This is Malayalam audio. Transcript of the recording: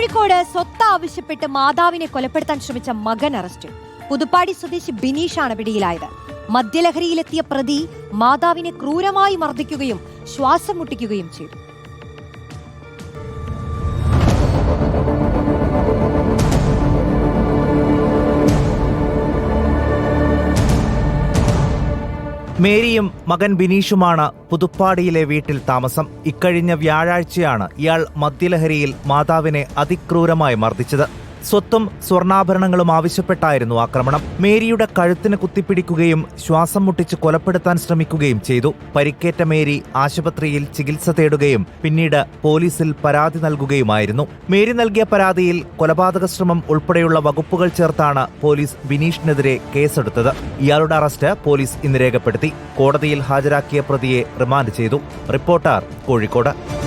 കോഴിക്കോട് സ്വത്ത് ആവശ്യപ്പെട്ട് മാതാവിനെ കൊലപ്പെടുത്താൻ ശ്രമിച്ച മകൻ അറസ്റ്റിൽ പുതുപ്പാടി സ്വദേശി ബിനീഷാണ് പിടിയിലായത്. മദ്യലഹരിയിലെത്തിയ പ്രതി മാതാവിനെ ക്രൂരമായി മർദ്ദിക്കുകയും ശ്വാസം മുട്ടിക്കുകയും ചെയ്തു. മേരിയും മകൻ ബിനീഷുമാണ് പുതുപ്പാടിയിലെ വീട്ടിൽ താമസം. ഇക്കഴിഞ്ഞ വ്യാഴാഴ്ചയാണ് ഇയാൾ മദ്യലഹരിയിൽ മാതാവിനെ അതിക്രൂരമായി മർദ്ദിച്ചത്. സ്വത്തും സ്വർണാഭരണങ്ങളും ആവശ്യപ്പെട്ടായിരുന്നു ആക്രമണം. മേരിയുടെ കഴുത്തിന് കുത്തിപ്പിടിക്കുകയും ശ്വാസം മുട്ടിച്ച് കൊലപ്പെടുത്താൻ ശ്രമിക്കുകയും ചെയ്തു. പരിക്കേറ്റ മേരി ആശുപത്രിയിൽ ചികിത്സ തേടുകയും പിന്നീട് പോലീസിൽ പരാതി നൽകുകയുമായിരുന്നു. മേരി നൽകിയ പരാതിയിൽ കൊലപാതക ശ്രമം ഉൾപ്പെടെയുള്ള വകുപ്പുകൾ ചേർത്താണ് പോലീസ് ബിനീഷിനെതിരെ കേസെടുത്തത്. ഇയാളുടെ അറസ്റ്റ് പോലീസ് ഇന്ന് രേഖപ്പെടുത്തി. കോടതിയിൽ ഹാജരാക്കിയ പ്രതിയെ റിമാൻഡ് ചെയ്തു. റിപ്പോർട്ടർ കോഴിക്കോട്.